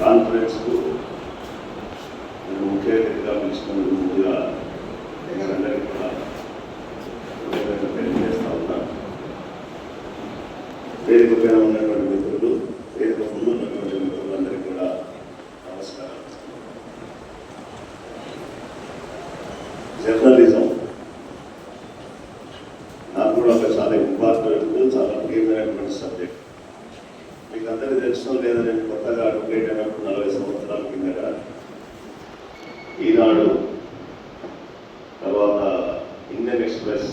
కాన్ఫరెన్స్కు నేను ముఖ్య అతిథిగా పిలుచుకున్నందుకు ముందుగా అందరికీ కూడా కృతజ్ఞతలు తెలియజేస్తా ఉన్నాను వేదిక పైన ఉన్నటువంటి మిత్రులు వేదిక ముందు ఉన్నటువంటి మిత్రులందరికీ కూడా నమస్కారం జర్నలిజం నాకు కూడా ఒక చాలా ఇంపార్టెంట్ చాలా ప్రియమైనటువంటి సబ్జెక్ట్ మీకు అందరికీ తెలుసు లేదా నేను కొత్తగా అడ్వకేట్ అయినప్పుడు నలభై సంవత్సరాల కిందట ఈనాడు తర్వాత ఇండియన్ ఎక్స్ప్రెస్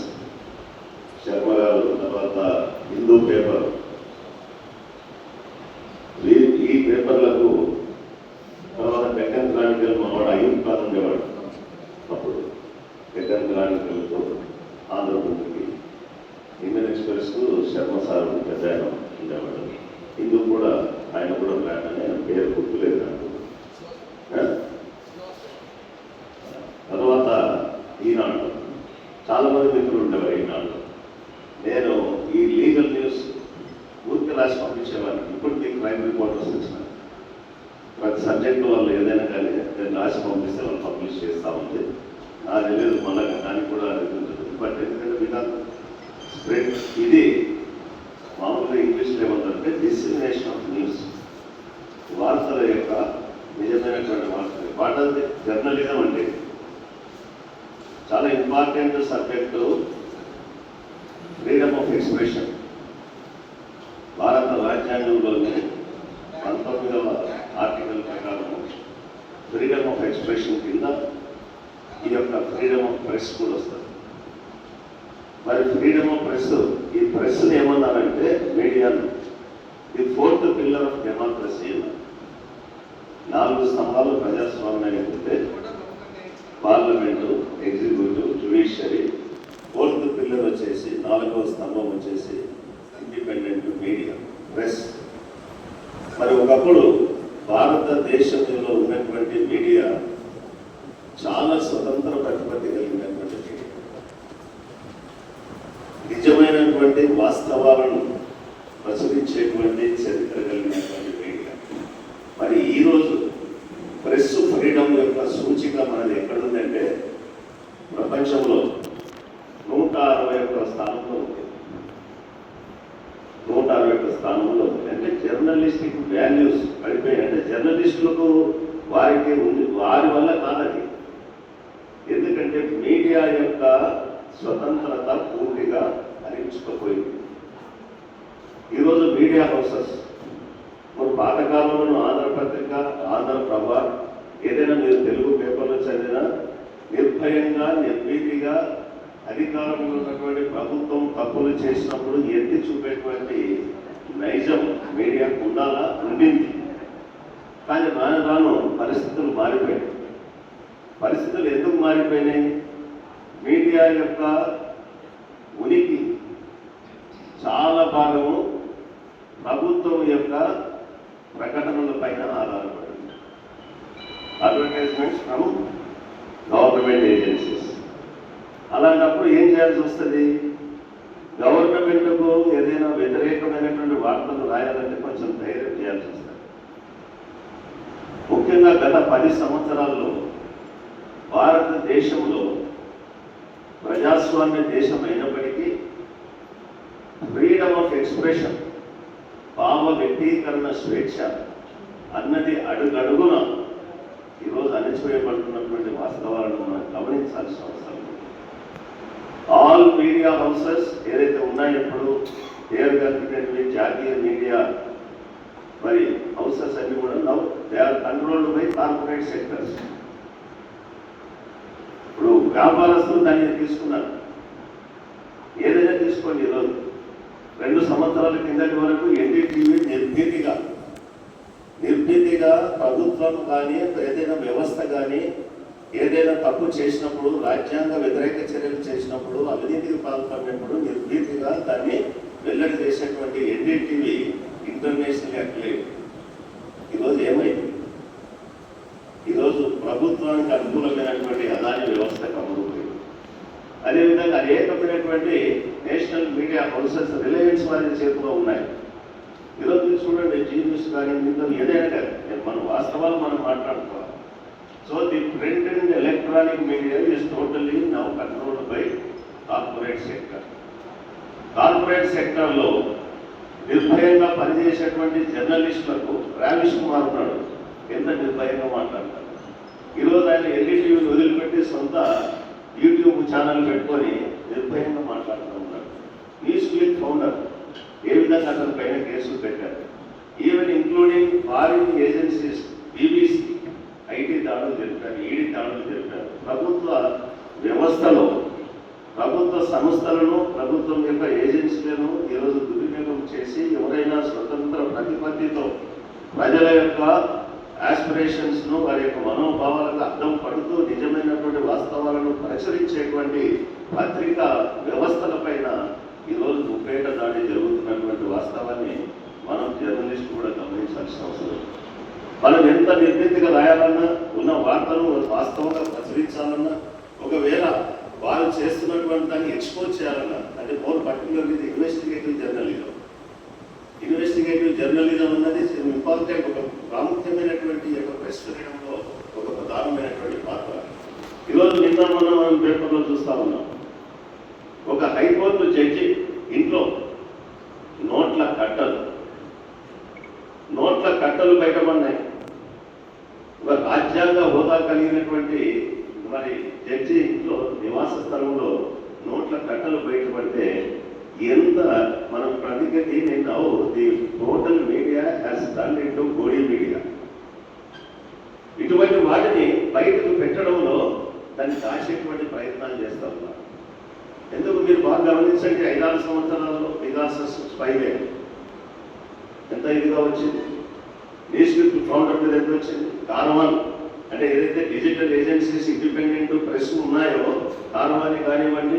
శర్మ గారు తర్వాత హిందూ పేపర్ ఈ- ఈ పేపర్లకు తర్వాత డెక్కన్ క్రానికల్ మావాడు అయ్యూబ్ ఖాన్ ఉండేవాడు అప్పుడు డెక్కన్ క్రానికల్తో ఆంధ్రప్రదేశ్కి ఇండియన్ ఎక్స్ప్రెస్ శర్మ సార్ పెద్ద ఆయన ఉండేవాడు ఇందుకు కూడా ఆయన కూడా ప్లాన్ అని ఆయన పేరు గుర్తులేదు నాకు ఆ? తర్వాత ఈనాడు చాలా మంది మిత్రులు ఉండేవారు ఈనాడు నేను ఈ లీగల్ న్యూస్ ఊరికి రాసి పంపించేవాడిని ఇప్పటికీ క్రైమ్ రిపోర్టర్స్ వచ్చిన ప్రతి సబ్జెక్టు వాళ్ళు ఏదైనా కానీ నేను రాసి పంపిస్తే వాళ్ళు పబ్లిష్ చేస్తూ ఉంది నా తెలియదు మళ్ళీ దానికి కూడా ఇది ఉంటుంది బట్ ఎందుకంటే విధానం స్ప్రెడ్ ఇది మామూలుగా ఇంగ్లీష్లో ఏమంటారంటే డిస్మినేషన్ ఆఫ్ న్యూస్ వార్తల యొక్క నిజమైనటువంటి వార్తలు వాటి జర్నలిజం అంటే చాలా important subject freedom of expression భారత రాజ్యాంగంలోని పంతొమ్మిదవ ఆర్టికల్ ప్రకారం ఫ్రీడమ్ ఆఫ్ ఎక్స్ప్రెషన్ కింద ఈ యొక్క ఫ్రీడమ్ ఆఫ్ ప్రెస్ కూడా వస్తుంది. మరి ఫ్రీడమ్ ఆఫ్ ప్రెస్ ఈ ప్రెస్ని ఏమన్నారంటే మీడియాను the fourth pillar of democracy నాలుగు స్తంభాలు ప్రజాస్వామ్యం ఉంటే parliament executive judiciary fourth pillar వచ్చేసి నాలుగవ స్తంభం వచ్చేసి ఇండిపెండెంట్ మీడియా ప్రెస్ మరి ఒకప్పుడు భారతదేశంలో ఉన్నటువంటి మీడియా చాలా స్వతంత్ర ప్రతిపత్తి కలిగినటువంటి మీడియా నిజమైనటువంటి వాస్తవాలను ప్రచురించేటువంటి చరిత్ర కలిగినటువంటి మీడియా మరి ఈరోజు ప్రెస్ ఫ్రీడమ్ యొక్క సూచిక మనది ఎక్కడుందంటే ప్రపంచంలో నూట అరవై ఒక్క స్థానంలో ఉంది నూట అరవై ఒక్క స్థానంలో ఉంది అంటే జర్నలిస్టిక్ వాల్యూస్ పడిపోయాయి అంటే జర్నలిస్టులకు వారికి ఉంది వారి వల్ల కాదది ఎందుకంటే మీడియా యొక్క స్వతంత్రత పూర్తిగా హరించుకుపోయింది ఈరోజు మీడియా హౌసెస్ మరి పాతకాలంలో ఆంధ్రపత్రిక ఆంధ్రప్రభ ఏదైనా మీరు తెలుగు పేపర్లో చదివినా నిర్భయంగా నిర్భీతిగా అధికారంలో ఉన్నటువంటి ప్రభుత్వం తప్పులు చేసినప్పుడు ఎత్తి చూపేటువంటి నైజం మీడియాకు ఉండాలా ఉండింది. కానీ రాను రాను పరిస్థితులు మారిపోయాయి. పరిస్థితులు ఎందుకు మారిపోయినాయి? మీడియా యొక్క ఉనికి చాలా భాగము ప్రభుత్వం యొక్క ప్రకటనల పైన ఆధారపడింది. అడ్వర్టైజ్మెంట్స్ ఫ్రమ్ గవర్నమెంట్ ఏజెన్సీస్ అలాంటప్పుడు ఏం చేయాల్సి వస్తుంది? గవర్నమెంట్కు ఏదైనా వ్యతిరేకమైనటువంటి వార్తలు రాయాలంటే కొంచెం ధైర్యం చేయాల్సి వస్తుంది. ముఖ్యంగా గత పది సంవత్సరాల్లో భారతదేశంలో ప్రజాస్వామ్య దేశం అయినప్పటికీ ఫ్రీడమ్ ఆఫ్ ఎక్స్ప్రెషన్ భావ వ్యక్తీకరణ స్వేచ్ఛ అన్నది అడుగడుగున ఈరోజు అణచివేయబడుతున్నటువంటి వాస్తవాలను మనం గమనించాల్సిన అవసరం ఆల్ మీడియా హౌసెస్ ఏదైతే ఉన్నాయో ఇప్పుడు పేరు కలిగినటువంటి జాతీయ మీడియా మరి హౌసెస్ అన్ని కూడా now they are controlled by corporate sectors ఇప్పుడు వ్యాపారస్తులు దాన్ని తీసుకున్నారు. ఏదైనా తీసుకోండి ఈరోజు రెండు సంవత్సరాల కిందటి వరకు ఎన్డీటీవీ నిర్భీతిగా నిర్భీతిగా ప్రభుత్వం కానీ ఏదైనా వ్యవస్థ కానీ ఏదైనా తప్పు చేసినప్పుడు రాజ్యాంగ వ్యతిరేక చర్యలు చేసినప్పుడు అవినీతికి పాల్పడినప్పుడు నిర్భీతిగా దాన్ని వెల్లడి చేసేటువంటి ఎన్డీటీవీ ఇంటర్నేషనల్ అక్లేడ్ ఈరోజు ఏమైంది? ఈరోజు ప్రభుత్వానికి అనుకూలమైనటువంటి అదాని వ్యవస్థ కమ్ముకుపోయింది అదేవిధంగా అనేకమైనటువంటి నేషనల్ మీడియా హౌసెస్ రిలయన్స్ వారి చేతిలో ఉన్నాయి. ఈరోజు చూడండి జీనియస్ కానీ ఇంత ఏదైనా కానీ మన వాస్తవాలు మనం మాట్లాడుకోవాలి. So the print and electronic media is totally now controlled by corporate sector corporate సెక్టర్లో నిర్భయంగా పనిచేసేటువంటి జర్నలిస్టులకు రావిష్ కుమార్ ఉన్నాడు. ఎంత నిర్భయంగా మాట్లాడతారు ఈరోజు ఆయన ఎన్డీటీవీని వదిలిపెట్టి సొంత యూట్యూబ్ ఛానల్ పెట్టుకొని నిర్భయంగా మాట్లాడుతూ ఉన్నాడు. న్యూస్ క్లిక్ ఫౌండర్ ఏ విధంగా అతని పైన కేసులు పెట్టారు? Even including foreign agencies BBC IT దాడులు జరుగుతారు ఈడీ దాడులు జరుగుతారు ప్రభుత్వ వ్యవస్థలో ప్రభుత్వ సంస్థలను ప్రభుత్వం యొక్క ఏజెన్సీలను ఈరోజు దుర్వినియోగం చేసి ఎవరైనా స్వతంత్ర ప్రతిపత్తితో ప్రజల యొక్క ఆస్పిరేషన్స్ను వారి యొక్క మనోభావాలకు అర్థం పడుతూ నిజమైనటువంటి వాస్తవాలను ప్రచురించేటువంటి పత్రిక వ్యవస్థల పైన ఈరోజు ముప్పేట దాడి జరుగుతున్నటువంటి వాస్తవాన్ని మనం జర్నలిస్ట్ కూడా గమనించాల్సిన అవసరం మనం ఎంత నిర్ణీతిగా రాయాలన్నా ఉన్న వార్తను వాస్తవంగా ప్రచురించాలన్నా ఒకవేళ వారు చేస్తున్నటువంటి దాన్ని ఎక్స్పోజ్ చేయాలన్నా అంటే మోర్ పర్టికులర్ ఇది ఇన్వెస్టిగేటివ్ జర్నలిజం ఇన్వెస్టిగేటివ్ జర్నలిజం అన్నది ఇంపార్టెంట్ ఒక ప్రాముఖ్యమైనటువంటి యొక్క ప్రెస్ ఫ్రీడంలో ఒక ప్రధానమైనటువంటి పాత్ర. ఈరోజు నిన్న మనం మనం పేపర్లో చూస్తా ఉన్నాం. ఒక హైకోర్టు జడ్జి ఇంట్లో నోట్ల కట్టలు నోట్ల కట్టలు బయటపడినాయి ఒక రాజ్యాంగ హోదా కలిగినటువంటి మరి జడ్జి ఇంట్లో నివాస స్థలంలో నోట్ల కట్టలు బయటపడితే ఎంత మనం ప్రతిగతి నేను the total media has done to godi media ఇటువంటి వాటిని బయటకు పెట్టడంలో దాన్ని దాచేటువంటి ప్రయత్నాలు చేస్తా ఉన్నారు. ఎందుకు మీరు బాగా గమనించండి ఐదారు సంవత్సరాల్లో పిగాసస్ స్పైవే ఎంత ఇదిగా వచ్చింది నేషనల్ ఫౌండర్ మీద ఎంత వచ్చింది? కార్వాన్ అంటే ఏదైతే డిజిటల్ ఏజెన్సీస్ ఇండిపెండెంట్ ప్రెస్ ఉన్నాయో కార్వాని కానివ్వండి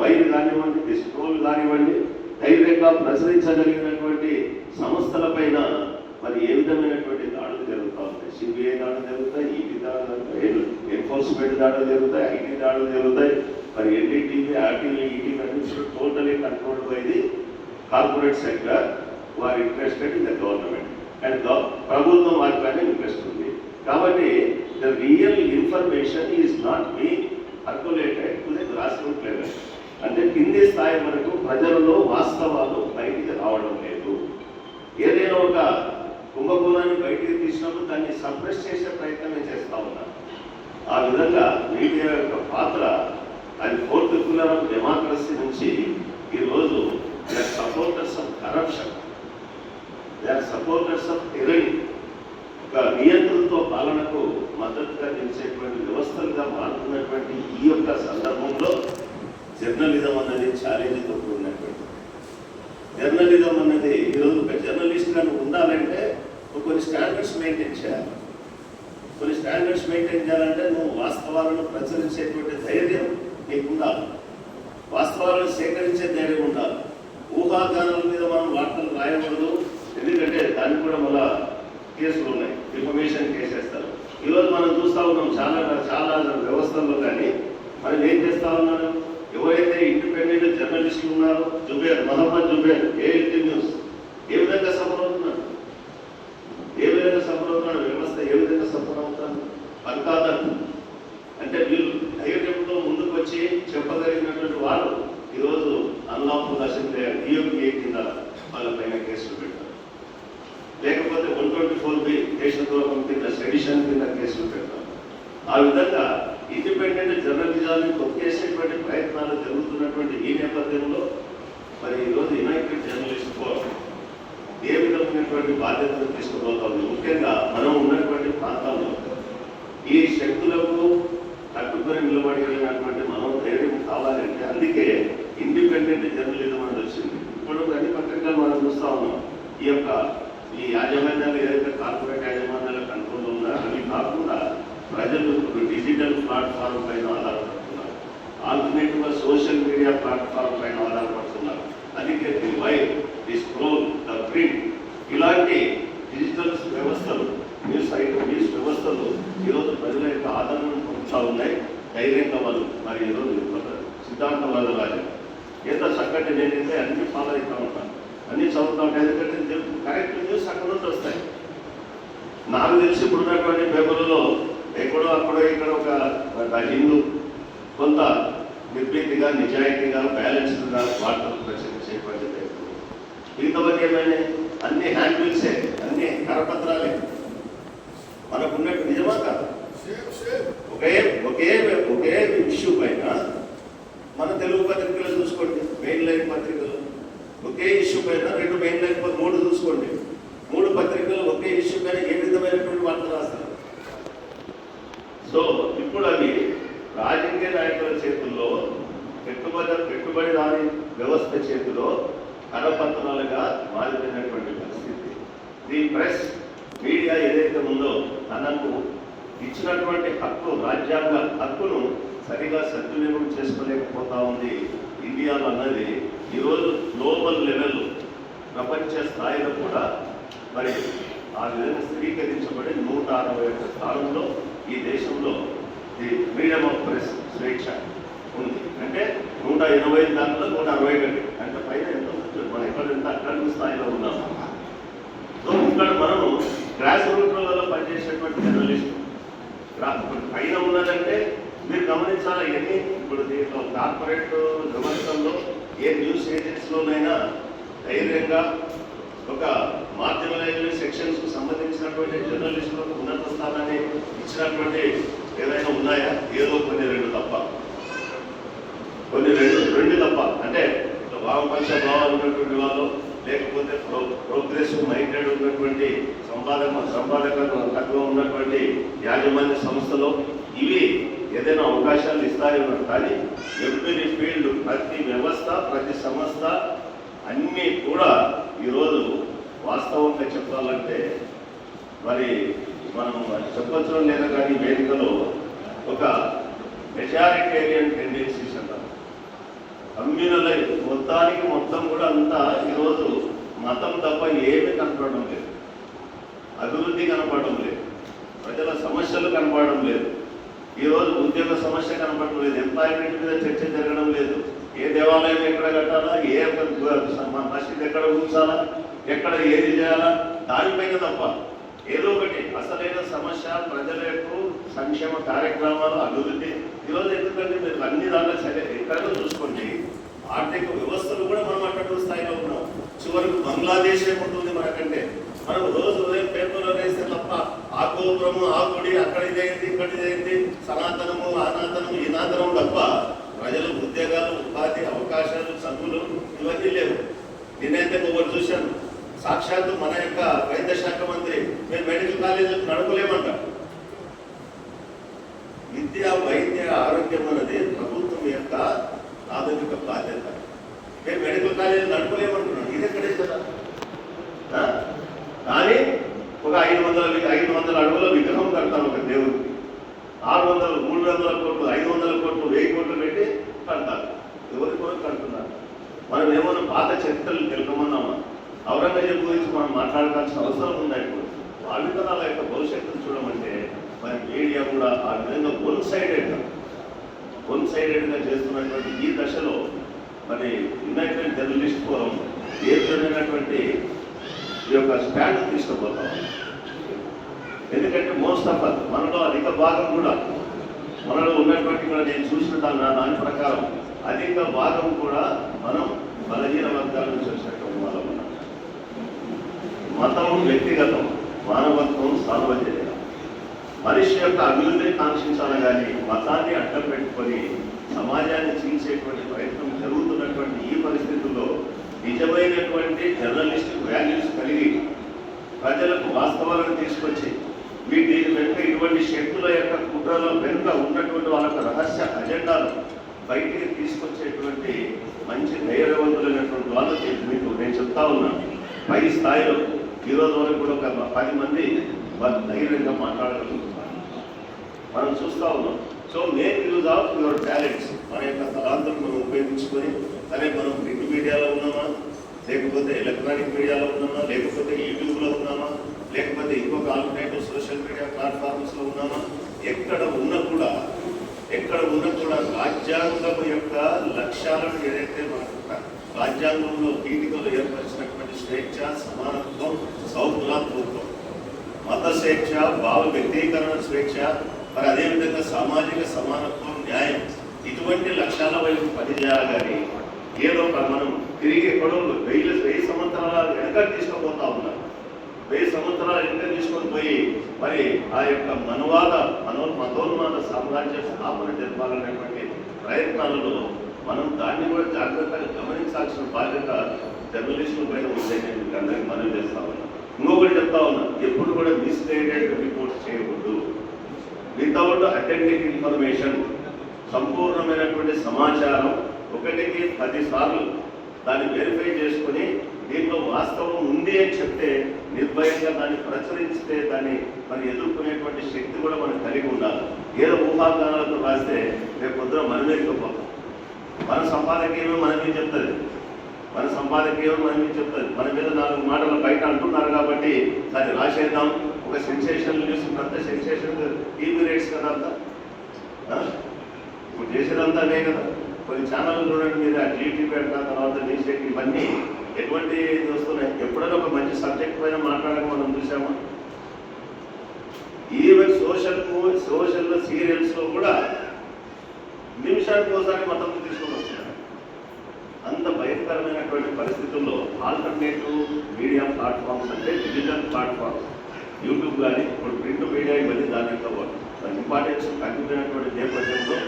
వైర్ కానివ్వండి డిస్ట్రోల్ కానివ్వండి ధైర్యంగా ప్రచురించగలిగినటువంటి సంస్థల పైన మరి ఏ విధమైనటువంటి దాడులు జరుగుతూ ఉంటాయి? సిబిఐ దాడులు జరుగుతాయి ఈటీ దాడులు జరుగుతాయి ఎన్ఫోర్స్మెంట్ దాడులు జరుగుతాయి ఐటీ దాడులు జరుగుతాయి. మరి ఎన్డీటీవీ ఆర్టీవీ ఈటీ అన్ని totally control by the corporate sector వారు interested in the government and ప్రభుత్వం వారిపైన ఇంట్రెస్ట్ ఉంది. కాబట్టి the real information is not be circulated to the grass root అంటే కింది స్థాయి వరకు ప్రజలలో వాస్తవాలు బయటికి రావడం లేదు. ఏదైనా ఒక కుంభకోణాన్ని బయటికి తీసినప్పుడు దాన్ని సప్రెస్ చేసే ప్రయత్నమే చేస్తా ఉన్నారు. ఆ విధంగా మీడియా యొక్క పాత్ర అది ఫోర్త్ పిల్లర్ ఆఫ్ డెమోక్రసీ నుంచి ఈరోజు they are supporters of corruption they are supporters of terror ఒక నియంత్రణతో పాలనకు మద్దతుగా నిలిచేటువంటి వ్యవస్థలుగా మారుతున్నటువంటి ఈ యొక్క సందర్భంలో జర్నలిజం అన్నది ఛాలెంజ్తో కూడినటువంటి జర్నలిజం అన్నది ఈరోజు ఒక జర్నలిస్ట్గా కానీ ఉండాలంటే నువ్వు కొన్ని స్టాండర్డ్స్ మెయింటైన్ చేయాలి. కొన్ని స్టాండర్డ్స్ మెయింటైన్ చేయాలంటే నువ్వు వాస్తవాలను ప్రచురించేటువంటి ధైర్యం నీకు ఉండాలి వాస్తవాలను సేకరించే ధైర్యం ఉండాలి. ఊహాగానాల మీద మనం వార్తలు రాయకూడదు. ఎందుకంటే దానికి కూడా మళ్ళా కేసులు ఉన్నాయి ఇన్ఫర్మేషన్ చేసేస్తారు. ఈరోజు మనం చూస్తా ఉన్నాం చాలా చాలా వ్యవస్థల్లో కానీ మనం ఏం చేస్తా ఉన్నారు? ఎవరైతే ఇండిపెండెంట్ జర్నలిస్టులు ఉన్నారో జుబేర్ మహమ్మద్ జుబేర్ ఏఎల్టీ న్యూస్ ఏ విధంగా సఫర్ అవుతున్నారు ఏ విధంగా సఫర్ అవుతున్నాడు వ్యవస్థ ఏ విధంగా సఫర్ అవుతారు పల్కాదర్ అంటే వీళ్ళు ధైర్యంతో ముందుకు వచ్చి చెప్పగలిగిన వాళ్ళు ఈరోజు అన్లాఫుల్ అసెంబ్లీ డిఎంపీ కింద వాళ్ళ పైన కేసులు పెట్టారు లేకపోతే వన్ ట్వంటీ ఫోర్ బి కింద సెడిషన్ కింద కేసులు పెట్టారు ఆ విధంగా ఇండిపెండెంట్ జర్నలిజాన్ని కొట్టేసేటువంటి ప్రయత్నాలు జరుగుతున్నటువంటి ఈ నేపథ్యంలో మరి ఈరోజు యునైటెడ్ జర్నలిస్ట్ ఫోరం ఏ విధమైనటువంటి బాధ్యతలు తీసుకుపోతుంది? ముఖ్యంగా మనం ఉన్నటువంటి ప్రాంతంలో ఈ శక్తులకు తట్టుకొని నిలబడగలిగినటువంటి మనం ధైర్యం కావాలంటే అందుకే ఇండిపెండెంట్ జర్నలిజం అనేది వచ్చింది. ఇప్పుడు అన్ని పత్రికలు మనం చూస్తా ఉన్నాం. ఈ యొక్క ఈ యాజమాన్యాలు ఏదైతే కార్పొరేట్ యాజమాన్యాల కంట్రోల్ ఉందో అవి కాకుండా ప్రజలు ఇప్పుడు డిజిటల్ ప్లాట్ఫామ్ పైన ఆధారపడుతున్నారు ఆల్టర్నేటివ్ సోషల్ మీడియా ప్లాట్ఫామ్ పైన ఆధారపడుతున్నారు. అందుకే the wire the scroll the print ఇలాంటి డిజిటల్ వ్యవస్థలు న్యూస్ ఐటమ్ న్యూస్ వ్యవస్థలు ఈరోజు ప్రజల యొక్క ఆదరణను పొందుతూ ఉన్నాయి. ధైర్యంగా వాళ్ళు మరి ఈరోజు సిద్ధాంతవాద రాజు. ఎంత చక్కటి నేనైతే అన్ని ఫాలో అవుతూ ఉంటాను అన్ని చదువుతూ ఎందుకంటే కరెక్ట్ న్యూస్ నాకు తెలిసి ఇప్పుడున్నటువంటి పేపర్లలో ఎక్కడో అక్కడో ఇక్కడ ఒక ఒక హిందూ కొంత నిర్భీతిగా నిజాయితీగా బ్యాలెన్స్డ్గా వార్తలు ప్రచురించేటువంటి పేపర్లు మిగతావన్నీ ఏమైనా అన్ని హ్యాండ్ బిల్సే అన్ని కరపత్రాలే. మనకున్నట్టు నిజమా కాదు? ఒకే ఒకే ఒకే ఇష్యూ పైన మన తెలుగు పత్రికలు చూసుకోండి. మెయిన్ లైన్ పత్రికలు. ఒకే ఇష్యూ పైన రెండు మెయిన్ లైన్ మూడు చూసుకోండి. మూడు పత్రికలు ఒకే ఇష్యూ పైన ఏ విధమైనటువంటి వార్తలు రాస్తారు? సో ఇప్పుడు అవి రాజకీయ నాయకుల చేతుల్లో పెట్టుబడి పెట్టుబడిదారి వ్యవస్థ చేతిలో కరపత్రాలుగా మారిపోయినటువంటి పరిస్థితి. ది ప్రెస్ మీడియా ఏదైతే ఉందో తనకు ఇచ్చినటువంటి హక్కు రాజ్యాంగ హక్కును సరిగా సద్వినియోగం చేసుకోలేకపోతా ఉంది ఇండియాలో అన్నది ఈరోజు గ్లోబల్ లెవెల్ ప్రపంచ స్థాయిలో కూడా మరి ఆ విధంగా స్థిరీకరించబడి నూట అరవై ఒక్క స్థానంలో ఈ దేశంలో ది ఫ్రీడమ్ ఆఫ్ ప్రెస్ స్వేచ్ఛ ఉంది. అంటే నూట ఇరవై దాంట్లో నూట అరవై ఒకటి అంటే పైన ఎంతో మనం ఎక్కడ ఎంత అక్కడ స్థాయిలో ఉన్నాం సో ఇక్కడ మనము గ్రాస్ రూట్లలో పనిచేసేటువంటి జర్నలిస్ట్ పైన ఉన్నదంటే మీరు గమనించాలి? ఎన్ని ఇప్పుడు దీంట్లో కార్పొరేట్ వ్యవస్థల్లో ఏ న్యూస్ ఏజెన్సీలోనైనా ధైర్యంగా ఒక మార్జినలైజ్ సెక్షన్స్ సంబంధించినటువంటి జర్నలిస్టులకు ఉన్నత స్థానాన్ని ఇచ్చినటువంటి ఏదైనా ఉన్నాయా? ఏదో కొన్ని రెండు తప్ప. కొన్ని రెండు రెండు తప్ప. అంటే వామపక్ష భావాలు ఉన్నటువంటి వాళ్ళు లేకపోతే ప్రో ప్రోగ్రెసివ్ మైండెడ్ ఉన్నటువంటి సంపాదక సంపాదక తత్వం ఉన్నటువంటి యాజమాన్య సంస్థలో ఇవి ఏదైనా అవకాశాలు ఇస్తాయన్నారు కానీ ఎవ్రీ ఫీల్డ్ ప్రతి వ్యవస్థ ప్రతి సంస్థ అన్నీ కూడా ఈరోజు వాస్తవంగా చెప్పాలంటే మరి మనం చెప్పచ్చు లేదా కానీ వేదికలో ఒక మెజారిటేరియన్ టెండెన్సీస్ అంటారు కమ్యూనల్ మొత్తానికి మొత్తం కూడా అంతా ఈరోజు మతం తప్ప ఏమీ కనపడడం లేదు. అభివృద్ధి కనపడడం లేదు. ప్రజల సమస్యలు కనపడడం లేదు. ఈరోజు ఉద్యోగ సమస్య కనపడడం లేదు. ఎంప్లాయ్మెంట్ మీద చర్చ జరగడం లేదు. ఏ దేవాలయం ఎక్కడ కట్టాలా? ఏ మసీద్ ఎక్కడ ఉంచాలా? ఎక్కడ ఏది చేయాలా? దానిపైన తప్ప ఏదో ఒకటి అసలైన సమస్య ప్రజల యొక్క సంక్షేమ కార్యక్రమాలు అభివృద్ధి. ఈరోజు ఎందుకంటే మీరు అన్ని దాంట్లో సరే ఎక్కడో చూసుకోండి ఆర్థిక వ్యవస్థలు కూడా మనం అటువంటి స్థాయిలో ఉన్నాం. చివరికి బంగ్లాదేశ్ ఏముంటుంది మనకంటే? మనం రోజు ఉదయం పేపర్లో వేస్తే తప్ప ఆ గోపురము ఆ గుడి అక్కడ ఇదైంది ఇక్కడ ఇదైంది సనాతనము అనాతనము ఈనాతనము తప్ప ప్రజలు ఉద్యోగాలు ఉపాధి అవకాశాలు చదువులు ఇవన్నీ లేవు. నేనైతే ఒకటి చూశాను. సాక్షాత్తు మన యొక్క వైద్య శాఖ మంత్రి మేము మెడికల్ కాలేజీలకు నడపలేమంట. విద్య వైద్య ఆరోగ్యం అనేది ప్రభుత్వం యొక్క ప్రాథమిక బాధ్యత. మేము మెడికల్ కాలేజీలు నడపలేమంటున్నాం. ఇది ఎక్కడే కదా ఆ? కానీ ఒక ఐదు వందల ఐదు వందల అడుగుల విగ్రహం కడతాం ఒక దేవుడికి ఆరు వందలు మూడు వందల కోట్లు ఐదు వందల కోట్లు వెయ్యి కోట్లు పెట్టి కడతారు. ఎవరి కొరకు కడుతున్నారు. మనం ఏమన్నా పాత చరిత్రలు తెలుపమన్నామా? ఔరంగజేబు గురించి మనం మాట్లాడాల్సిన అవసరం ఉందా ఇప్పుడు భావితరాల యొక్క భవిష్యత్తును చూడమంటే మరి మీడియా కూడా ఆ విధంగా వన్ సైడెడ్గా వన్ సైడెడ్గా చేస్తున్నటువంటి ఈ దశలో మరి యునైటెడ్ జర్నలిస్ట్ ఫోరం ఏ విధమైనటువంటి ఈ యొక్క స్టాండ్ తీసుకుపోతాం. ఎందుకంటే మోస్ట్ ఆఫ్ ఆల్ మనలో అధిక భాగం కూడా మనలో ఉన్నటువంటి కూడా నేను చూసిన దాని నా దాని ప్రకారం అధిక భాగం కూడా మనం బలహీన వర్గాల నుంచి వచ్చినటువంటి వాళ్ళం. మతం వ్యక్తిగతం మానవత్వం సార్వజనిక మనిషి యొక్క అభివృద్ధిని కాంక్షించాలి కానీ మతాన్ని అడ్డం పెట్టుకొని సమాజాన్ని చీల్చేటువంటి ప్రయత్నం జరుగుతున్నటువంటి ఈ పరిస్థితుల్లో నిజమైనటువంటి జర్నలిస్టిక్ వాల్యూస్ కలిగి ప్రజలకు వాస్తవాలను తీసుకొచ్చి వీటి వెనుక ఇటువంటి శక్తుల యొక్క కుట్రల వెనుక ఉన్నటువంటి వాళ్ళ రహస్య అజెండాను బయటికి తీసుకొచ్చేటువంటి మంచి ధైర్యవంతులైనటువంటి వాళ్ళకి మీకు నేను చెప్తా ఉన్నాను. పై స్థాయిలో ఈ రోజు వరకు కూడా ఒక పది మంది ధైర్యంగా మాట్లాడగలుగుతున్నారు మనం చూస్తా ఉన్నాం. So make use of your talents మన యొక్క తలాంతులను మనం ఉపయోగించుకొని సరే మనం ప్రింట్ మీడియాలో ఉన్నామా? లేకపోతే ఎలక్ట్రానిక్ మీడియాలో ఉన్నామా? లేకపోతే యూట్యూబ్లో ఉన్నామా? లేకపోతే ఇంకొక ఆల్టర్నేటివ్ సోషల్ మీడియా ప్లాట్ఫామ్స్లో ఉన్నామా? ఎక్కడ ఉన్నా కూడా ఎక్కడ ఉన్నా కూడా రాజ్యాంగం యొక్క లక్ష్యాలను ఏదైతే మనకు రాజ్యాంగంలో కీటికలు ఏర్పరిచినటువంటి స్వేచ్ఛ సమానత్వం సౌభ్రాతృత్వం మత స్వేచ్ఛ భావ వ్యక్తీకరణ స్వేచ్ఛ మరి అదేవిధంగా సామాజిక సమానత్వం న్యాయం. ఇటువంటి లక్ష్యాల వైపు పనిచేయాలి కానీ ఏదో ఒక మనం తిరిగి ఎక్కడో వెయ్యి వెయ్యి సంవత్సరాల వెనక తీసుకుపోతా ఉన్నాం. వెయ్యి సంవత్సరాల వెనక తీసుకొని పోయి మరి ఆ యొక్క మనవాద మనో మతోన్మాద సామ్రాజ్య స్థాపన జరపాలనేటువంటి ప్రయత్నాలలో మనం దాన్ని కూడా జాగ్రత్తగా గమనించాల్సిన బాధ్యత జర్నలిస్టుల పైన ఉందని నేను మీకు అందరికీ మనవి చేస్తా ఉన్నా. ఇంకొకటి చెప్తా ఉన్నా ఎప్పుడు కూడా మిస్టేటెడ్ రిపోర్ట్స్ చేయకూడదు వితౌట్ అటెంటిక్ ఇన్ఫర్మేషన్ సంపూర్ణమైనటువంటి సమాచారం ఒకటికి పదిసార్లు దాన్ని వెరిఫై చేసుకొని దీంట్లో వాస్తవం ఉంది అని చెప్తే నిర్భయంగా దాన్ని ప్రచురిస్తే దాన్ని మనం ఎదుర్కొనేటువంటి శక్తి కూడా మనం కలిగి ఉండాలి. ఏదో ఊహాగానాలతో రాస్తే రేపు పొద్దున మనమే ఇకపోతాం మన సంపాదకీయమే మనమే చెప్తుంది. మన సంపాదకీయం మనం చెప్తుంది మన మీద నాలుగు మాటలు బయట అంటున్నారు కాబట్టి దాన్ని రాసేద్దాం. ఒక సెన్సేషన్ న్యూస్ అంత సెన్సేషన్ టీవీ రేట్స్ కదా అంతా? ఇప్పుడు చేసేదంతా అదే కదా. కొన్ని ఛానల్ చూడండి మీరు టీవీ పెట్టిన తర్వాత న్యూస్ ఇవన్నీ ఎటువంటి వస్తున్నాయి? ఎప్పుడైనా ఒక మంచి సబ్జెక్ట్ పైన మాట్లాడక మనం చూసామా? ఈవెన్ సోషల్ సోషల్ సీరియల్స్లో కూడా నిమిషానికి ఒకసారి మతం తీసుకొని వస్తున్నారు పరిస్థితుల్లో ఆల్టర్నేటివ్ మీడియా ప్లాట్ఫామ్స్ అంటే డిజిటల్ ప్లాట్ఫామ్స్ యూట్యూబ్ కానీ ఇప్పుడు ప్రింట్ మీడియా ఇవన్నీ దాని యొక్క ఇంపార్టెన్స్ తగ్గిపోయినటువంటి నేపథ్యంలో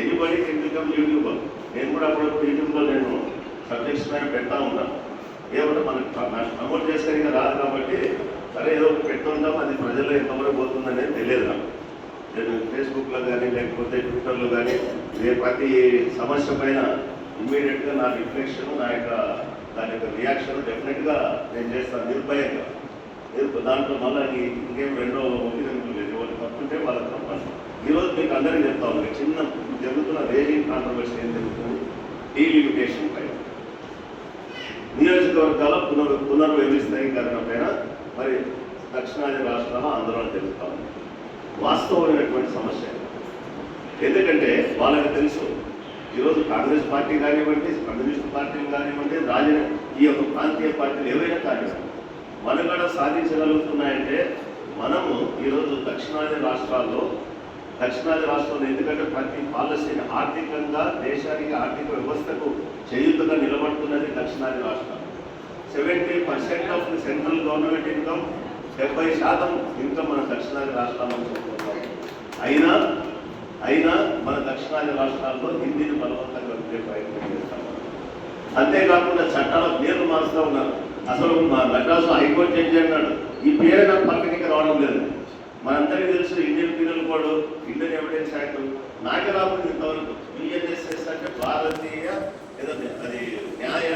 ఎనిబడి కెన్ బికమ్ యూట్యూబర్ నేను కూడా అప్పుడప్పుడు యూట్యూబ్లో నేను సబ్జెక్ట్స్ పైన పెడతా ఉన్నాను ఏమంటే మనకు నమోదు చేస్తే ఇంకా రాదు కాబట్టి సరే ఏదో ఒకటి పెట్టుందాం అది ప్రజల్లో ఎంతవరకు పోతుందనేది తెలియదు నాకు. నేను ఫేస్బుక్లో కానీ లేకపోతే ట్విట్టర్లో కానీ ప్రతి సమస్య పైన ఇమ్మీడియట్గా నా రిఫ్లెక్షన్ నా యొక్క దాని యొక్క రియాక్షన్ డెఫినెట్గా నేను చేస్తాను నిర్భయంగా. లేదు దాంట్లో మళ్ళీ ఇంకేం రెండో ఒపీనియన్ లేదు ఎవరు తప్పుంటే వాళ్ళకి తప్పదు. ఈరోజు మీకు అందరికీ చెప్తా ఉన్నాను చిన్న జరుగుతున్న రేజింగ్ కాంట్రవర్సీ ఏం జరుగుతుంది? డీలిమిటేషన్ పైన. నియోజకవర్గాల పునర్ పునర్వ్యవస్థీకరణ పైన మరి దక్షిణాది రాష్ట్రాల ఆందోళన జరుగుతా ఉంది. వాస్తవమైనటువంటి సమస్య ఎందుకంటే వాళ్ళకి తెలుసు ఈరోజు కాంగ్రెస్ పార్టీ కానివ్వండి కమ్యూనిస్ట్ పార్టీలు కానివ్వండి రాజ ఈ యొక్క ప్రాంతీయ పార్టీలు ఏవైనా కానివ్వండి మనగడ సాధించగలుగుతున్నాయంటే మనము ఈరోజు దక్షిణాది రాష్ట్రాల్లో దక్షిణాది రాష్ట్రాల్లో ఎందుకంటే ప్రతి పాలసీని ఆర్థికంగా దేశానికి ఆర్థిక వ్యవస్థకు చేయుతగా నిలబడుతున్నది దక్షిణాది రాష్ట్రాలు seventy percent of the central government income డెబ్బై శాతం ఇన్కమ్ మన దక్షిణాది రాష్ట్రాల్లో అయినా అయినా మన దక్షిణాది రాష్ట్రాల్లో హిందీని బలవంతంగా ఉండే ప్రయత్నం చేస్తాం. అంతేకాకుండా చట్టాల పేర్లు మారుస్తూ ఉన్నారు. అసలు మా మెడ్రాస్ హైకోర్టు జడ్జి అన్నాడు ఈ పేరు నాకు పక్కనికి రావడం లేదు. మనందరికీ తెలుసు Indian penal code Indian evidence act. నాకే రాకుండా ఇంతవరకు. బిఎన్ఎస్ఎస్ అంటే భారతీయ ఏదో అది న్యాయ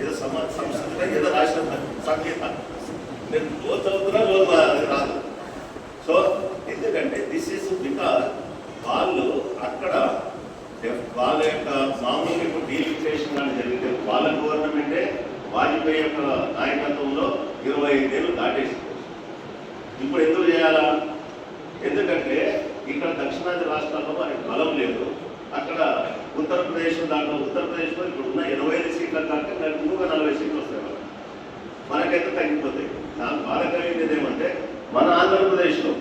ఏదో సమాజ సంస్థ ఏదో రాసిన సంగీత నేను రోజు చదువుతున్నా రాదు. సో ఎందుకంటే దిస్ ఈస్ బికాస్ వాళ్ళు అక్కడ వాళ్ళ యొక్క మామూలుగా ఇప్పుడు డీలిమిటేషన్ కానీ జరిగితే వాళ్ళ గవర్నమెంటే వాజ్పేయి యొక్క నాయకత్వంలో ఇరవై ఐదేళ్ళు దాటేసి ఇప్పుడు ఎందుకు చేయాలా? ఎందుకంటే ఇక్కడ దక్షిణాది రాష్ట్రాల్లో వారికి బలం లేదు. అక్కడ ఉత్తరప్రదేశ్ దాంట్లో ఉత్తరప్రదేశ్లో ఇప్పుడు ఉన్న ఇరవై ఐదు సీట్ల కంటే దానికి ఇంకొక నలభై సీట్లు వస్తాయి మనకైతే తగ్గిపోతాయి. దాని బాధ ఏమంటే మన ఆంధ్రప్రదేశ్లో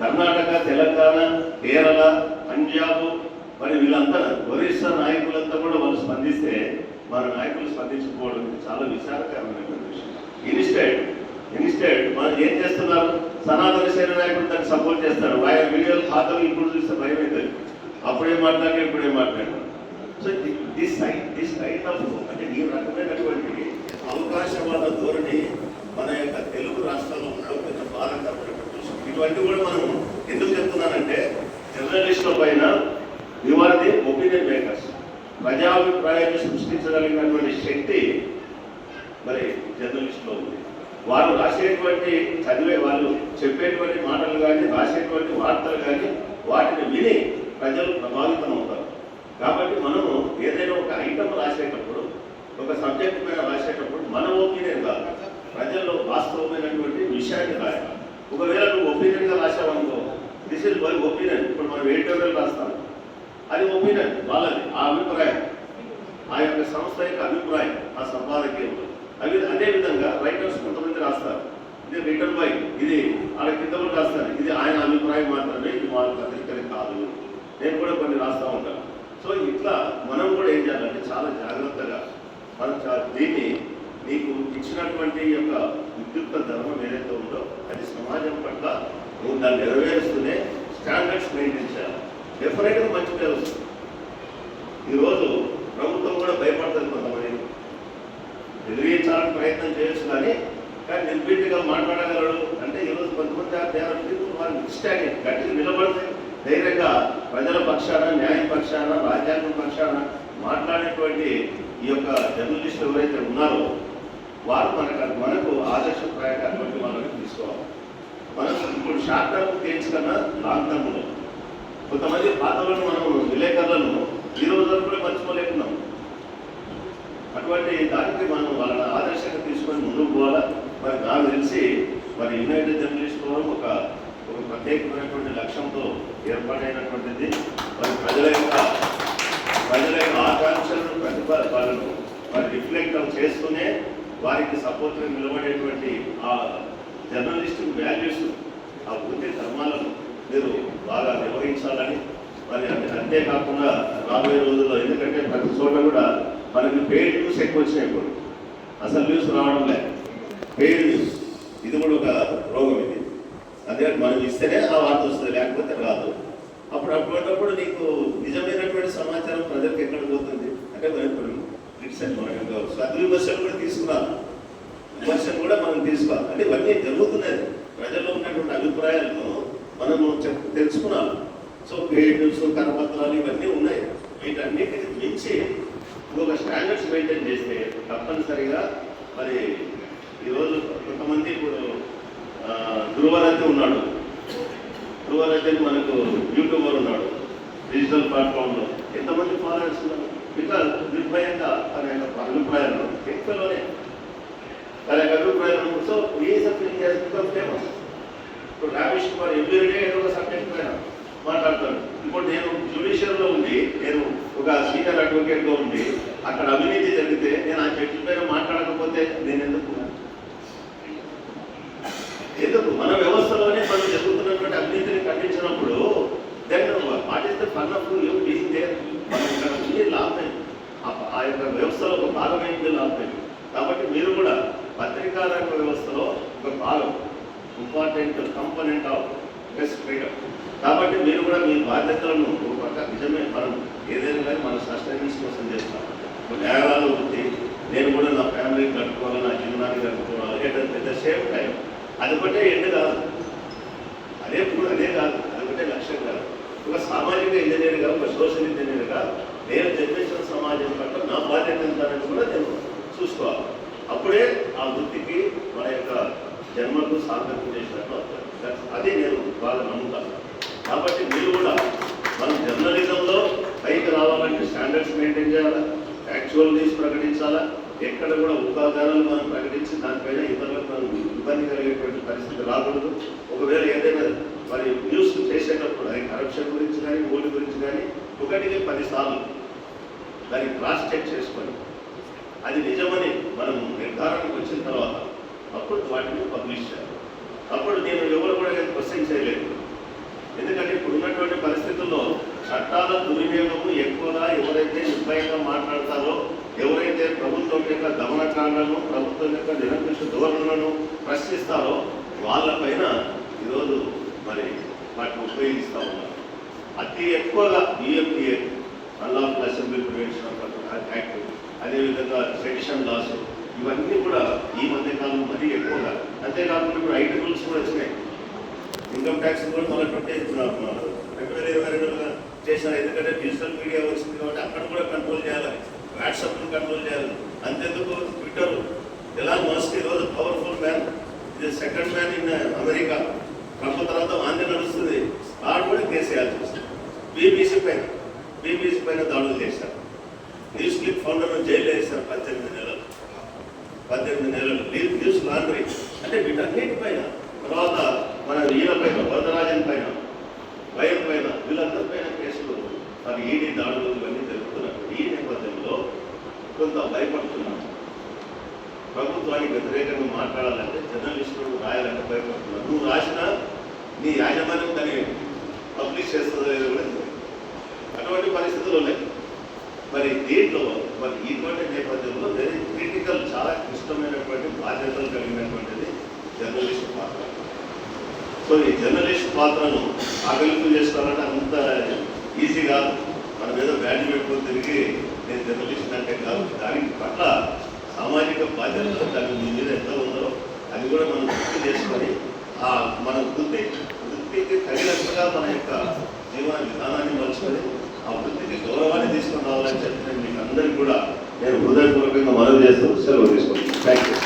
కర్ణాటక తెలంగాణ కేరళ పంజాబ్ మరి వీళ్ళంతా ఒరిస్సా నాయకులంతా కూడా వాళ్ళు స్పందిస్తే మన నాయకులు స్పందించుకోవడం చాలా విచారకరమైనటువంటి విషయం. ఇన్స్టెడ్ ఇన్స్టెడ్ మనం ఏం చేస్తున్నారు? సనాతన సేన నాయకుడు దాన్ని సపోర్ట్ చేస్తారు. ఆయన వీడియోలు ఖాతాలు ఇప్పుడు చూస్తే భయం అవుతుంది అప్పుడే మాట్లాడినా ఇప్పుడే మాట్లాడినా. So this side this kind of అంటే ఈ రకమైనటువంటి అవకాశవాద ధోరణి మన యొక్క తెలుగు రాష్ట్రాల్లో ఉండడం కొంచెం ఇటువంటివి కూడా మనం ఎందుకు చెప్తున్నానంటే జర్నలిస్టుల పైన ఇవాళ ఒపీనియన్ మేకర్స్ ప్రజాభిప్రాయాన్ని సృష్టించగలిగినటువంటి శక్తి మరి జర్నలిస్టులో ఉంది. వారు రాసేటువంటి చదివే వాళ్ళు చెప్పేటువంటి మాటలు కానీ రాసేటువంటి వార్తలు కానీ వాటిని విని ప్రజలు ప్రభావితం అవుతారు కాబట్టి మనము ఏదైనా ఒక ఐటమ్ రాసేటప్పుడు ఒక సబ్జెక్ట్ మీద రాసేటప్పుడు మన ఒపీనియన్ కాదు ప్రజల్లో వాస్తవమైనటువంటి విషయాన్ని రాయాలి. ఒకవేళ నువ్వు ఒపీనియన్గా రాసావనుకో దిస్ ఇస్ మై ఒపీనియన్ ఇప్పుడు మనం ఎడిటోరియల్ రాస్తాం. అది ఒపీనియన్ వాళ్ళది ఆ అభిప్రాయం. ఆ యొక్క సంస్థ యొక్క అభిప్రాయం ఆ సంపాదకీయంలో అవి అదే విధంగా రైటర్స్ కొంతమంది రాస్తారు. ఇది రిటర్న్ బై ఇది వాళ్ళ కింద కూడా రాస్తారు. ఇది ఆయన అభిప్రాయం మాత్రమే ఇది వాళ్ళు అందరికీ కాదు. నేను కూడా కొన్ని రాస్తా ఉంటాను. సో ఇట్లా మనం కూడా ఏం చేయాలంటే చాలా జాగ్రత్తగా మనం దీన్ని ఇచ్చినటువంటి ఈ యొక్క విద్యుక్త ధర్మం ఏదైతే ఉందో అది సమాజం పట్ల నువ్వు దాన్ని నెరవేరుస్తూనే స్టాండర్డ్స్ మెయింటైన్ చేయాలి. డెఫినెట్గా మంచి పేరు వస్తుంది. ఈరోజు ప్రభుత్వం కూడా భయపడుతుంది కొంతమంది. ఎదిరించాలని ప్రయత్నం చేయొచ్చు కానీ కానీ నిర్భీతిగా మాట్లాడగలడు అంటే ఈరోజు కొంతమంది ఆ దేవర పీపుల్ వాళ్ళు ఇష్టాన్ని గట్టిగా నిలబడితే ధైర్యంగా ప్రజల పక్షాన న్యాయ పక్షాన రాజ్యాంగం పక్షాన మాట్లాడేటువంటి ఈ యొక్క జర్నలిస్టులు ఎవరైతే ఉన్నారో వారు మనకు మనకు ఆదర్శప్రాయకటువంటి వాళ్ళని తీసుకోవాలి. మనకు ఇప్పుడు షార్ట్ టర్మ్ కేసు కన్నా లాంగ్ టర్మ్లో కొంతమంది పాత్రలను మనం విలేకరులను ఈ రోజు వరకు కూడా మర్చిపోలేకున్నాం. అటువంటి దానికి మనం వాళ్ళని ఆదర్శంగా తీసుకొని ముందుకు పోవాలా? మరి నాకు తెలిసి మరి యునైటెడ్ జర్నలిస్ట్ ఫోరం ఒక ఒక ప్రత్యేకమైనటువంటి లక్ష్యంతో ఏర్పాటైనటువంటిది. మరి ప్రజల యొక్క ప్రజల యొక్క ఆకాంక్షలను ప్రతిపాదనను మరి రిఫ్లెక్ట్ చేస్తూనే వారికి సపోర్ట్గా నిలబడేటువంటి ఆ జర్నలిస్ట్ వాల్యూస్ ఆ వృత్తి ధర్మాలను మీరు బాగా నిర్వహించాలని మరి అంతే అంతేకాకుండా రాబోయే రోజుల్లో ఎందుకంటే ప్రతి చోట కూడా మనకి పెయిడ్ న్యూస్ ఎక్కువ వచ్చినాయి ఇప్పుడు. అసలు న్యూస్ రావడం లేదు. పెయిడ్ న్యూస్ ఇది కూడా ఒక రోగం ఇది. అదే మనం ఇస్తేనే ఆ వార్త వస్తుంది లేకపోతే రాదు. అప్పుడు అటువంటిప్పుడు నీకు నిజమైనటువంటి సమాచారం ప్రజలకు ఎక్కడ పోతుంది? అంటే మనం ఇప్పుడు కూడా తీసుకురాలి. విమర్శలు కూడా మనం తీసుకోవాలి. అంటే ఇవన్నీ జరుగుతున్నాయి. ప్రజల్లో ఉన్నటువంటి అభిప్రాయాలను మనము తెలుసుకున్నాము తెలుసుకున్నాం సో పేమెంట్స్ కరపత్రాలు ఇవన్నీ ఉన్నాయి. వీటన్నిటిని మించి ఒక స్టాండర్డ్స్ మెయింటైన్ చేస్తే తప్పనిసరిగా మరి ఈరోజు కొంతమంది ఇప్పుడు ఆ, ఉన్నాడు. ధృవరతి మనకు యూట్యూబర్ ఉన్నాడు. డిజిటల్ ప్లాట్ఫామ్లో. ఎంతమంది ఫాలోవర్స్ ఉన్నారు? బికాజ్ నిర్భయంగా తన యొక్క అభిప్రాయాలు ఎక్కువలోనే తన యొక్క అభిప్రాయాలు సో ఈజ్ బికమ్ ఫేమస్ ఇప్పుడు రామేష్ కుమార్ ఎవ్రీడే ఏదో ఒక సబ్జెక్ట్ పైన మాట్లాడతాడు. ఇప్పుడు నేను జ్యుడిషియల్లో ఉండి నేను ఒక సీనియర్ అడ్వకేట్గా ఉండి అక్కడ అవినీతి జరిగితే నేను ఆ జడ్జి పైన మాట్లాడకపోతే నేను ఎందుకు? ఎందుకు? మన వ్యవస్థలోనే మనం జరుగుతున్నటువంటి అవినీతిని ఖండించినప్పుడు then what is the fun of you being there మనం ఇక్కడ ఉంది లాభం ఆ- యొక్క వ్యవస్థలో ఒక భాగమైంది లాభం కాబట్టి మీరు కూడా పత్రికా రంగ వ్యవస్థలో ఒక భాగం important component of press freedom. కాబట్టి మీరు కూడా మీ బాధ్యతలను ఒక పక్క నిజమే మనం ఏదైనా కానీ మన సస్టైనెన్స్ కోసం చేస్తాం. నేరాలు వృత్తి నేను కూడా నా ఫ్యామిలీని కట్టుకోవాలి నా జీవనాన్ని కట్టుకోవాలి. ఎట్ ద సేమ్ టైం అది ఒకటే ఎండ్ కాదు. అదే కూడా అదే కాదు. అది ఒకటే లక్ష్యం కాదు. ఒక సామాజిక ఇంజనీర్గా ఒక సోషల్ ఇంజనీర్గా నేను జన్మించిన సమాజం పట్ల నా బాధ్యత ఎంత కూడా నేను చూసుకోవాలి. అప్పుడే ఆ వృత్తికి మన యొక్క జన్మకు సార్థకం చేసినట్టు అది నేను బాగా నమ్ముతాను. కాబట్టి మీరు కూడా మనం జర్నలిజంలో పైకి రావాలంటే స్టాండర్డ్స్ మెయింటైన్ చేయాలా? యాక్చువల్ న్యూస్ ప్రకటించాలా? ఎక్కడ కూడా ఉపాధానాలు మనం ప్రకటించి దానిపైన ఇతరులకు మనం ఇబ్బంది కలిగేటువంటి పరిస్థితి రాకూడదు. ఒకవేళ ఏదైనా మరి న్యూస్ చేసేటప్పుడు అది కరప్షన్ గురించి కానీ ఓటు గురించి కానీ ఒకటికి పదిసార్లు దాన్ని క్రాస్ చెక్ చేసుకొని అది నిజమని మనం నిర్ధారణకు వచ్చిన తర్వాత అప్పుడు వాటిని పబ్లిష్ చేయాలి. అప్పుడు నేను ఎవరు కూడా నేను క్వశ్చన్ చేయలేదు. ఎందుకంటే ఇప్పుడు ఉన్నటువంటి పరిస్థితుల్లో చట్టాల దుర్వినియోగము ఎక్కువగా ఎవరైతే నిర్భయంగా మాట్లాడతారో ఎవరైతే ప్రభుత్వం యొక్క దమనకాండను ప్రభుత్వం యొక్క నిరంకుశ ధోరణులను ప్రశ్నిస్తారో వాళ్ళపైన ఈరోజు మరి వాటిని ఉపయోగిస్తూ ఉన్నారు. అతి ఎక్కువగా BMDA unlawful assembly prevention act అదేవిధంగా సెక్షన్ లాస్ ఇవన్నీ కూడా ఈ మధ్య కాలం మరీ ఎక్కువగా. అంతేకాకుండా ఇప్పుడు ఐటీ రూల్స్ కూడా వచ్చినాయి. ఇన్కమ్ ట్యాక్స్ కూడా మళ్ళీ ట్వంటీ రెండు ఇరవై రెండుగా చేశారు. ఎందుకంటే డిజిటల్ మీడియా వచ్చింది కాబట్టి అక్కడ కూడా కంట్రోల్ చేయాలి. వాట్సాప్ను కంట్రోల్ చేయాలి. అంతెందుకు? ట్విట్టర్ ఎలా మోస్ట్ ఈరోజు పవర్ఫుల్ మ్యాన్ ఇది second man in America Trump తర్వాత వాంది నడుస్తుంది. వాడు కూడా కేసీఆర్ చూస్తారు బీబీసీ పైన బీబీసీ పైన దాడులు చేశారు. న్యూస్ క్లిప్ ఫౌండర్ జైల్లో వేశారు పద్దెనిమిది నెలలు. పద్దెనిమిది నెలలు. న్యూస్ లాండ్రీ అంటే వీటన్నిటిపైన తర్వాత మన వీళ్ళ పైన వరదరాజన్ పైన భయం పైన వీళ్ళందరి పైన కేసులు. మరి ఈడీ దాడులు ఇవన్నీ జరుగుతున్నారు ఈ నేపథ్యంలో కొంత భయపడుతున్నాం. ప్రభుత్వానికి వ్యతిరేకంగా మాట్లాడాలంటే జర్నలిస్టులు రాసినా నీ యాజమాన్యం దాన్ని పబ్లిష్ చేస్తుందో లేదో కూడా అటువంటి పరిస్థితులు ఉన్నాయి. మరి దీంట్లో మరి ఇటువంటి నేపథ్యంలో వెరీ క్రిటికల్ చాలా క్లిష్టమైనటువంటి బాధ్యతలు కలిగినటువంటిది జర్నలిస్ట్ పాత్ర. సో ఈ జర్నలిస్ట్ పాత్రను అభివృద్ధి చేసుకోవాలంటే అంత ఈజీ కాదు. మన ఏదో బ్యాడ్జ్ పెట్టుకొని తిరిగి నేను జర్నలిస్ట్ అంటే కాదు. దాని పట్ల సామాజిక బాధ్యతలు దాని మీద ఎంత ఉందో అది కూడా మనం గుర్తు చేసుకొని మన వృత్తి వృత్తికి తగినట్టుగా మన యొక్క జీవన విధానాన్ని మలుచుకొని ఆ వృత్తికి గౌరవాన్ని తీసుకొని రావాలని చెప్పి నేను మీకు అందరికీ కూడా నేను హృదయపూర్వకంగా మనవి చేస్తూ సెలవు తీసుకుంటాను థ్యాంక్ యూ